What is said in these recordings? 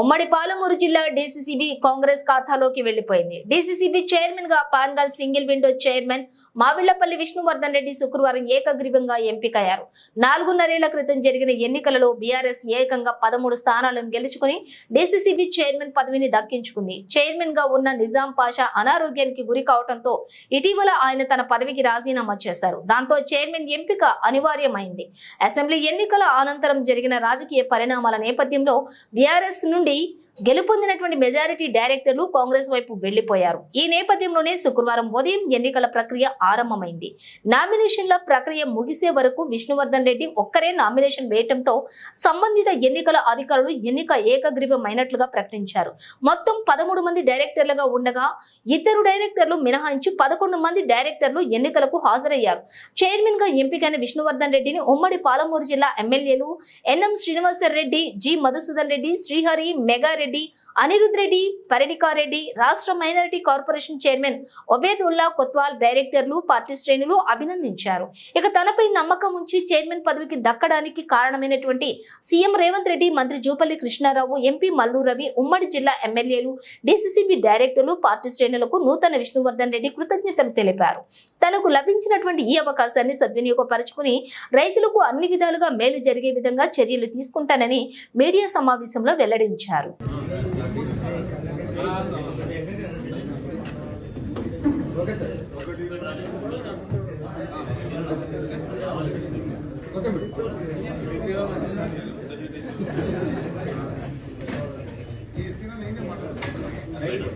ఉమ్మడి పాలమూరు జిల్లా డీసీసీబీ కాంగ్రెస్ ఖాతాలోకి వెళ్ళిపోయింది డీసీసీబీ చైర్మన్గా Pangal single window chairman Mavillapalli Vishnuvardhan Reddy శుక్రవారం ఏకగ్రీవంగా ఎంపికయ్యారు. నాలుగున్నరేళ్ళ క్రితం జరిగిన ఎన్నికలలో బీఆర్ఎస్ ఏకంగా పదమూడు స్థానాలను గెలుచుకుని డీసీసీబీ చైర్మన్ పదవిని దక్కించుకుంది. చైర్మన్గా ఉన్న నిజాం పాషా అనారోగ్యానికి గురి కావడంతో ఇటీవల ఆయన తన పదవికి రాజీనామా చేశారు. దాంతో చైర్మన్ ఎంపిక అనివార్యమైంది. అసెంబ్లీ ఎన్నికల అనంతరం జరిగిన రాజకీయ పరిణామాల నేపథ్యంలో బీఆర్ఎస్ నుండి గెలుపొందినటువంటి మెజారిటీ డైరెక్టర్లు కాంగ్రెస్ వైపు వెళ్ళిపోయారు ఈ నేపథ్యంలోనే శుక్రవారం ఉదయం ఎన్నికల ప్రక్రియ ఆరంభమైంది. నామినేషన్ల ప్రక్రియ ముగిసే వరకు విష్ణువర్ధన్ రెడ్డి ఒక్కరే నామినేషన్ వేయటంతో సంబంధిత ఎన్నికల అధికారులు ఎన్నిక ఏకగ్రీవమైనట్లుగా ప్రకటించారు. మొత్తం పదమూడు మంది డైరెక్టర్లుగా ఉండగా ఇద్దరు డైరెక్టర్లు మినహాయించి పదకొండు మంది డైరెక్టర్లు ఎన్నికలకు హాజరయ్యారు. చైర్మన్గా ఎంపికైన విష్ణువర్ధన్ రెడ్డిని ఉమ్మడి పాలమూరు జిల్లా ఎమ్మెల్యేలు ఎన్ఎం శ్రీనివాసర్ రెడ్డి జి మధుసూదన్ రెడ్డి శ్రీహరి మెగారెడ్డి అనిరుద్ రెడ్డి పరిడికారెడ్డి రాష్ట్ర minority corporation chairman Obed Ulla Kotwal డైరెక్టర్లు పార్టీ శ్రేణులు అభినందించారు. ఇక తనపై నమ్మకం ఉంచి చైర్మన్ పదవికి దక్కడానికి కారణమైనటువంటి సీఎం రేవంత్ రెడ్డి మంత్రి జూపల్లి కృష్ణారావు ఎంపీ మల్లు రవి ఉమ్మడి జిల్లా ఎమ్మెల్యేలు డిసిసిబి డైరెక్టర్లు పార్టీ శ్రేణులకు నూతన విష్ణువర్ధన్ రెడ్డి కృతజ్ఞతలు తెలిపారు. తనకు లభించినటువంటి ఈ అవకాశాన్ని సద్వినియోగపరచుకుని రైతులకు అన్ని విధాలుగా మేలు జరిగే విధంగా చర్యలు తీసుకుంటానని మీడియా సమావేశంలో వెల్లడించారు. నిర్వహించారు ఓకే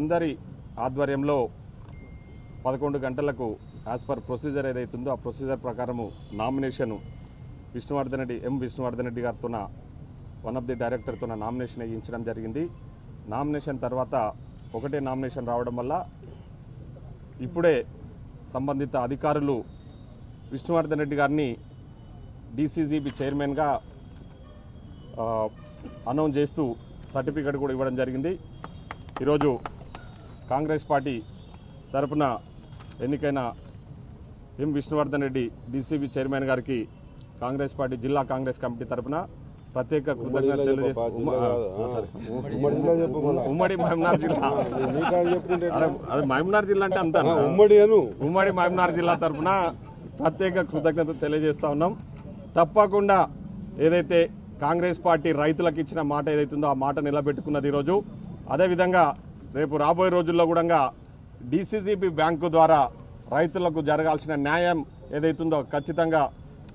అందరి ఆధ్వర్యంలో పదకొండు గంటలకు యాజ్ పర్ ప్రొసీజర్ ఏదైతుందో ఆ ప్రొసీజర్ ప్రకారము నామినేషన్ విష్ణువర్ధన్ రెడ్డి ఎం విష్ణువర్ధన్ రెడ్డి గారితో వన్ ఆఫ్ ది డైరెక్టర్తో నామినేషన్ వేయించడం జరిగింది. నామినేషన్ తర్వాత ఒకటే నామినేషన్ రావడం వల్ల ఇప్పుడే సంబంధిత అధికారులు విష్ణువర్ధన్ రెడ్డి గారిని డీసీజీబీ చైర్మన్గా అనౌన్స్ చేస్తూ సర్టిఫికెట్ కూడా ఇవ్వడం జరిగింది. ఈరోజు కాంగ్రెస్ పార్టీ తరపున ఎన్నికైన M Vishnuvardhan Reddy DCB chairman గారికి కాంగ్రెస్ పార్టీ జిల్లా కాంగ్రెస్ కమిటీ తరపున ప్రత్యేక తెలియజేస్తూ ఉమ్మడి మహమ్నార్ జిల్లా అది మహమ్నార్ జిల్లా అంటే అంతా ఉమ్మడి అను. ఉమ్మడి మహమ్నార్ జిల్లా తరఫున ప్రత్యేక కృతజ్ఞత తెలియజేస్తా ఉన్నాం. తప్పకుండా ఏదైతే కాంగ్రెస్ పార్టీ రైతులకు ఇచ్చిన మాట ఏదైతుందో ఆ మాట నిలబెట్టుకున్నది ఈరోజు. అదేవిధంగా రేపు రాబోయే రోజుల్లో కూడా డీసీజీబీ బ్యాంకు ద్వారా రైతులకు జరగాల్సిన న్యాయం ఏదైతుందో ఖచ్చితంగా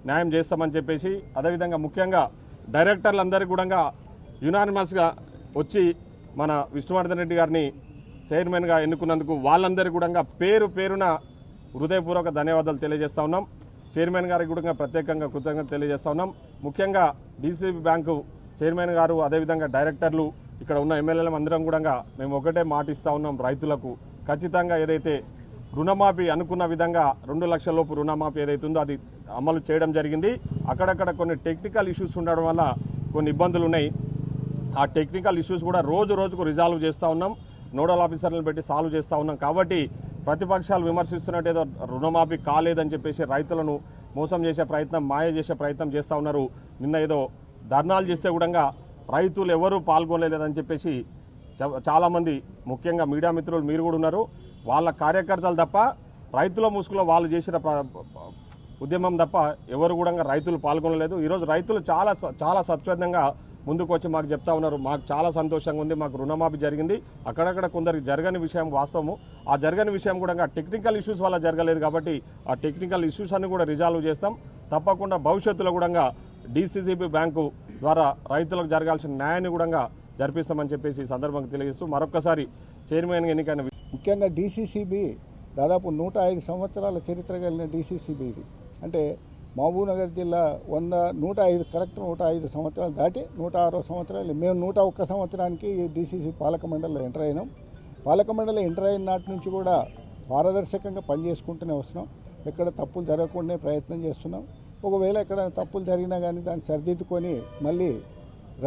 న్యాయం చేస్తామని చెప్పేసి అదేవిధంగా ముఖ్యంగా డైరెక్టర్లందరికీ కూడా యునానిమస్గా వచ్చి మన విష్ణువర్ధన్ రెడ్డి గారిని చైర్మన్గా ఎన్నుకున్నందుకు వాళ్ళందరికీ కూడా పేరు పేరున హృదయపూర్వక ధన్యవాదాలు తెలియజేస్తా ఉన్నాం. చైర్మన్ గారికి కూడా ప్రత్యేకంగా కృతజ్ఞత తెలియజేస్తా ఉన్నాం. ముఖ్యంగా డీసీబీ బ్యాంకు చైర్మన్ గారు అదేవిధంగా డైరెక్టర్లు ఇక్కడ ఉన్న ఎమ్మెల్యేల అందరం కూడా మేము ఒకటే మాట ఉన్నాం రైతులకు. ఖచ్చితంగా ఏదైతే రుణమాఫీ అనుకున్న విధంగా రెండు లక్షల లోపు రుణమాఫీ ఏదైతుందో అది అమలు చేయడం జరిగింది. అక్కడక్కడ కొన్ని టెక్నికల్ ఇష్యూస్ ఉండడం వల్ల కొన్ని ఇబ్బందులు ఉన్నాయి. ఆ టెక్నికల్ ఇష్యూస్ కూడా రోజు రోజుకు రిజాల్వ్ చేస్తూ ఉన్నాం. నోడల్ ఆఫీసర్లను పెట్టి సాల్వ్ చేస్తూ ఉన్నాం. కాబట్టి ప్రతిపక్షాలు విమర్శిస్తున్నట్టు ఏదో రుణమాఫీ కాలేదని చెప్పేసి రైతులను మోసం చేసే ప్రయత్నం మాయ చేసే ప్రయత్నం చేస్తూ ఉన్నారు. నిన్న ఏదో ధర్నాలు చేస్తే కూడా రైతులు ఎవరూ పాల్గొనలేదని చెప్పేసి చ- చాలామంది ముఖ్యంగా మీడియా మిత్రులు మీరు కూడా ఉన్నారు. వాళ్ళ కార్యకర్తలు తప్ప రైతుల ముసుగులో వాళ్ళు చేసిన ఉద్యమం తప్ప ఎవరు కూడా రైతులు పాల్గొనలేదు. ఈరోజు రైతులు చాలా చాలా స్వచ్ఛందంగా ముందుకు వచ్చి మాకు చెప్తా ఉన్నారు. మాకు చాలా సంతోషంగా ఉంది. మాకు రుణమాఫీ జరిగింది. అక్కడక్కడ కొందరికి జరగని విషయం వాస్తవము. ఆ జరగని విషయం కూడా టెక్నికల్ ఇష్యూస్ వల్ల జరగలేదు కాబట్టి ఆ టెక్నికల్ ఇష్యూస్ అన్ని కూడా రిజాల్వ్ చేస్తాం. తప్పకుండా భవిష్యత్తులో కూడా డీసీసీబీ బ్యాంకు ద్వారా రైతులకు జరగాల్సిన న్యాయాన్ని కూడా జరిపిస్తామని చెప్పేసి ఈ సందర్భంగా తెలియజేస్తూ మరొకసారి చైర్మన్ ఎన్నికైన ముఖ్యంగా డీసీసీబీ దాదాపు నూట ఐదు సంవత్సరాల చరిత్ర కలిగిన డీసీసీబీ ఇది. అంటే మహబూబ్నగర్ జిల్లా వంద నూట ఐదు కరెక్ట్ నూట ఐదు సంవత్సరాలు దాటి నూట ఆరో సంవత్సరాలు మేము నూట ఒక్క సంవత్సరానికి డీసీసీ పాలక మండలిలో ఎంటర్ అయినాం. పాలక మండలి ఎంటర్ అయిన నాటి నుంచి కూడా పారదర్శకంగా పనిచేసుకుంటూనే వస్తున్నాం. ఎక్కడ తప్పులు జరగకుండా ప్రయత్నం చేస్తున్నాం. ఒకవేళ ఎక్కడ తప్పులు జరిగినా కానీ దాన్ని సరిదిద్దుకొని మళ్ళీ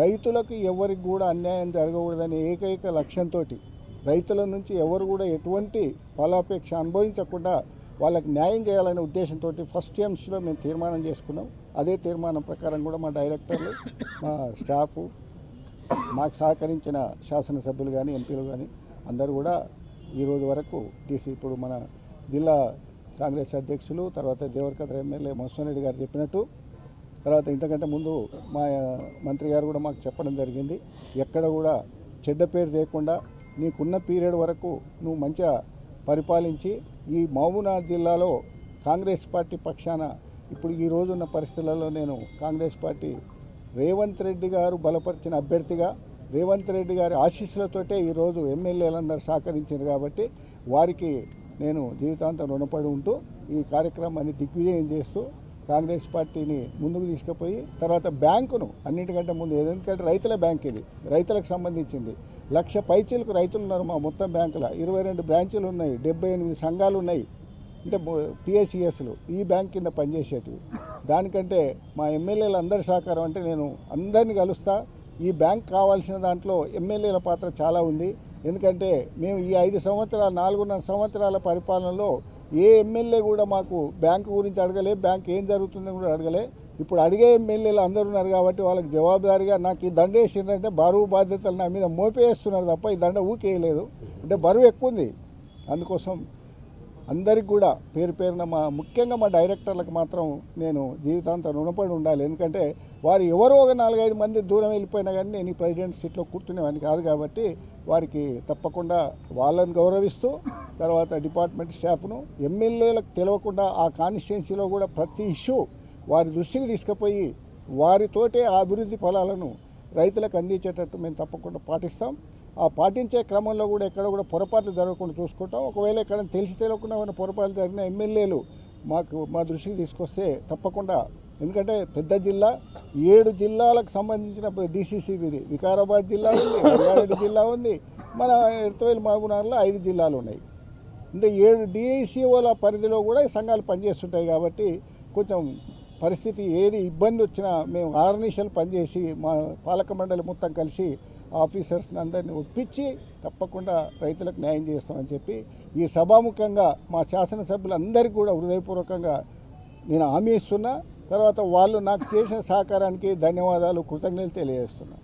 రైతులకు ఎవరికి కూడా అన్యాయం జరగకూడదనే ఏకైక లక్ష్యంతో రైతుల నుంచి ఎవరు కూడా ఎటువంటి ఫలాపేక్ష అనుభవించకుండా వాళ్ళకి న్యాయం చేయాలనే ఉద్దేశంతో ఫస్ట్ ఎయిమ్స్లో మేము తీర్మానం చేసుకున్నాం. అదే తీర్మానం ప్రకారం కూడా మా డైరెక్టర్లు మా స్టాఫ్ మాకు సహకరించిన శాసనసభ్యులు కానీ ఎంపీలు కానీ అందరూ కూడా ఈరోజు వరకు డీసీ ఇప్పుడు మన జిల్లా కాంగ్రెస్ అధ్యక్షులు తర్వాత దేవరకద్ర ఎమ్మెల్యే మోహన్ రెడ్డి గారు చెప్పినట్టు తర్వాత ఇంతకంటే ముందు మా మంత్రి గారు కూడా మాకు చెప్పడం జరిగింది. ఎక్కడ కూడా చెడ్డ పేరు లేకుండా నీకున్న పీరియడ్ వరకు నువ్వు మంచిగా పరిపాలించి ఈ మహబూబ్నగర్ జిల్లాలో కాంగ్రెస్ పార్టీ పక్షాన ఇప్పుడు ఈ రోజున్న పరిస్థితులలో నేను కాంగ్రెస్ పార్టీ రేవంత్ రెడ్డి గారు బలపరిచిన అభ్యర్థిగా రేవంత్ రెడ్డి గారి ఆశీస్సులతోటే ఈరోజు ఎమ్మెల్యేలందరూ సహకరించారు కాబట్టి వారికి నేను జీవితాంతం రుణపడి ఉంటూ ఈ కార్యక్రమాన్ని దిగ్విజయం చేస్తూ కాంగ్రెస్ పార్టీని ముందుకు తీసుకుపోయి తర్వాత బ్యాంకును అన్నిటికంటే ముందు ఎందుకంటే రైతుల బ్యాంక్ ఇది రైతులకు సంబంధించింది. లక్ష పైచీలకు రైతులు ఉన్నారు మా మొత్తం బ్యాంకులో. ఇరవై రెండు బ్రాంచీలు ఉన్నాయి డెబ్బై ఎనిమిది సంఘాలు ఉన్నాయి. అంటే పిఎస్సిఎస్లు ఈ బ్యాంక్ కింద పనిచేసేటివి. దానికంటే మా ఎమ్మెల్యేలు అందరి సహకారం అంటే నేను అందరిని కలుస్తా. ఈ బ్యాంక్ కావాల్సిన దాంట్లో ఎమ్మెల్యేల పాత్ర చాలా ఉంది. ఎందుకంటే మేము ఈ ఐదు సంవత్సరాల నాలుగున్నర సంవత్సరాల పరిపాలనలో ఏ ఎమ్మెల్యే కూడా మాకు బ్యాంకు గురించి అడగలే బ్యాంక్ ఏం జరుగుతుందో కూడా అడగలే. ఇప్పుడు అడిగే ఎమ్మెల్యేలు అందరూ ఉన్నారు కాబట్టి వాళ్ళకి జవాబుదారీగా నాకు ఈ దండ వేసిందంటే బరువు బాధ్యతలు నా మీద మోపేస్తున్నారు తప్ప ఈ దండ ఊకేయలేదు. అంటే బరువు ఎక్కువ ఉంది. అందుకోసం అందరికి కూడా పేరు పేరున మా ముఖ్యంగా మా డైరెక్టర్లకు మాత్రం నేను జీవితాంతం రుణపడి ఉండాలి. ఎందుకంటే వారు ఎవరో ఒక నాలుగైదు మంది దూరం వెళ్ళిపోయినా కానీ నేను ఈ ప్రెసిడెంట్ సీట్లో కూర్చునేవాడిని కాదు కాబట్టి వారికి తప్పకుండా వాళ్ళని గౌరవిస్తూ తర్వాత డిపార్ట్మెంట్ స్టాఫ్ను ఎమ్మెల్యేలకు తెలియకుండా ఆ కాన్స్టిట్యున్సీలో కూడా ప్రతి ఇష్యూ వారి దృష్టికి తీసుకుపోయి వారితోటే ఆ అభివృద్ధి ఫలాలను రైతులకు అందించేటట్టు మేము తప్పకుండా పాటిస్తాం. ఆ పాటించే క్రమంలో కూడా ఎక్కడ కూడా పొరపాట్లు జరగకుండా చూసుకుంటాం. ఒకవేళ ఎక్కడ తెలిసి తెలియకుండా ఏమైనా పొరపాట్లు జరిగిన ఎమ్మెల్యేలు మాకు మా దృష్టికి తీసుకొస్తే తప్పకుండా. ఎందుకంటే పెద్ద జిల్లా ఏడు జిల్లాలకు సంబంధించిన డీసీసీ వికారాబాద్ జిల్లా ఉంది రంగారెడ్డి జిల్లా ఉంది. మన ఎడతవేలు మహబూబ్నగర్లో ఐదు జిల్లాలు ఉన్నాయి. అంటే ఏడు డిఐసిఓల పరిధిలో కూడా ఈ సంఘాలు పనిచేస్తుంటాయి కాబట్టి కొంచెం పరిస్థితి ఏది ఇబ్బంది వచ్చినా మేము ఆర్నిషలు పనిచేసి మా పాలక మండలి మొత్తం కలిసి ఆఫీసర్స్ని అందరినీ ఒప్పించి తప్పకుండా రైతులకు న్యాయం చేస్తామని చెప్పి ఈ సభాముఖంగా మా శాసనసభ్యులందరికీ కూడా హృదయపూర్వకంగా నేను హామీ ఇస్తున్నా. తర్వాత వాళ్ళు నాకు చేసిన సహకారానికి ధన్యవాదాలు కృతజ్ఞతలు తెలియజేస్తున్నా.